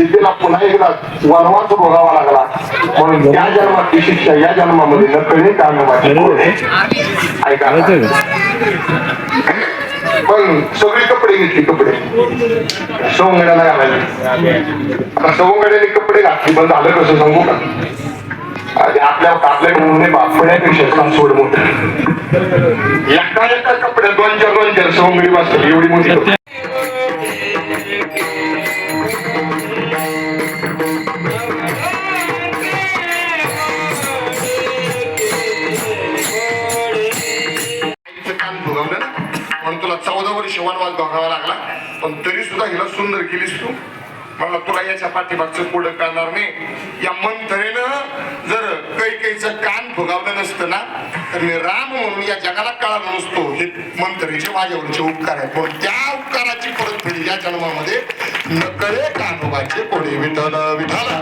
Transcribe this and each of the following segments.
सीतेला पुन्हा एकदा वनवास भोगावा लागला. म्हणून या जन्माची शिक्षा या जन्मामध्ये कानोबाची कोडे. ऐका. पण सगळी कपडे घेतली कपडे. सवंगड्याला घालायला. आता सवंगड्याने कपडे घातली पण झालं कसं सांगू का? आपल्या आपल्या मुले बापड्यापेक्षा सासवड मोठं. एका एका कपड्यात दोन चार दोन चार सवंगडी बसतात एवढी मोठी वर्ष वनवास भोगावा लागला. पण तरी सुद्धा हिला सुंदर केलीस तू. मला तुला याच्या पाठीमागचं पुढं करणार नाही या मंथरेनं जर कैकेचं कान भोगावलं नसतं ना तर मी राम म्हणून या जगाला कळाला नसतो हे मंथरेचे माझ्यावरचे उपकार आहेत. पण त्या उपकाराची परतफेड या जन्मामध्ये नकळे कानोबाचे कोणी विठल विठाला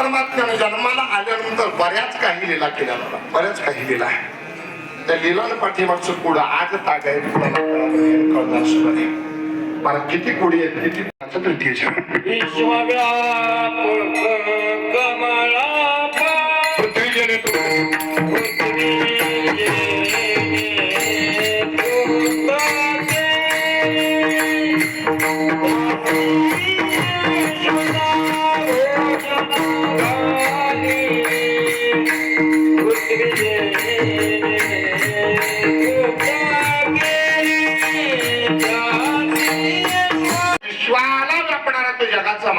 परमात्म्याने जन्माला आल्यानंतर बऱ्याच काही लीला केल्या मला बऱ्याच काही लिला आहे त्या लीलाला पाठीमागचं पुढं आज ताग आहे कळणार सुद्धा मला किती कुडी आहेत किती आता तृतीयच्या विश्वव्यापक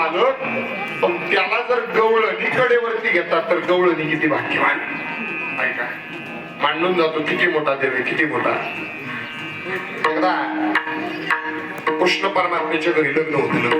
मालक पण त्याला जर गवळणी कडेवरती घेतात तर गवळणी किती भाग्यवान. ऐका मांडून जातो किती मोठा देव किती मोठा. एकदा कृष्ण परमात्म्याच्या घरी लग्न होत लग्न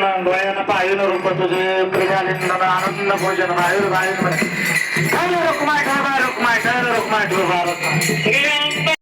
डोळ्यानं पाहिलं रूप तुझे प्रियालिंदन आनंद भोजन बाहेर बाहेर रुक्माय रुक्माय रुक्माय रुक्माय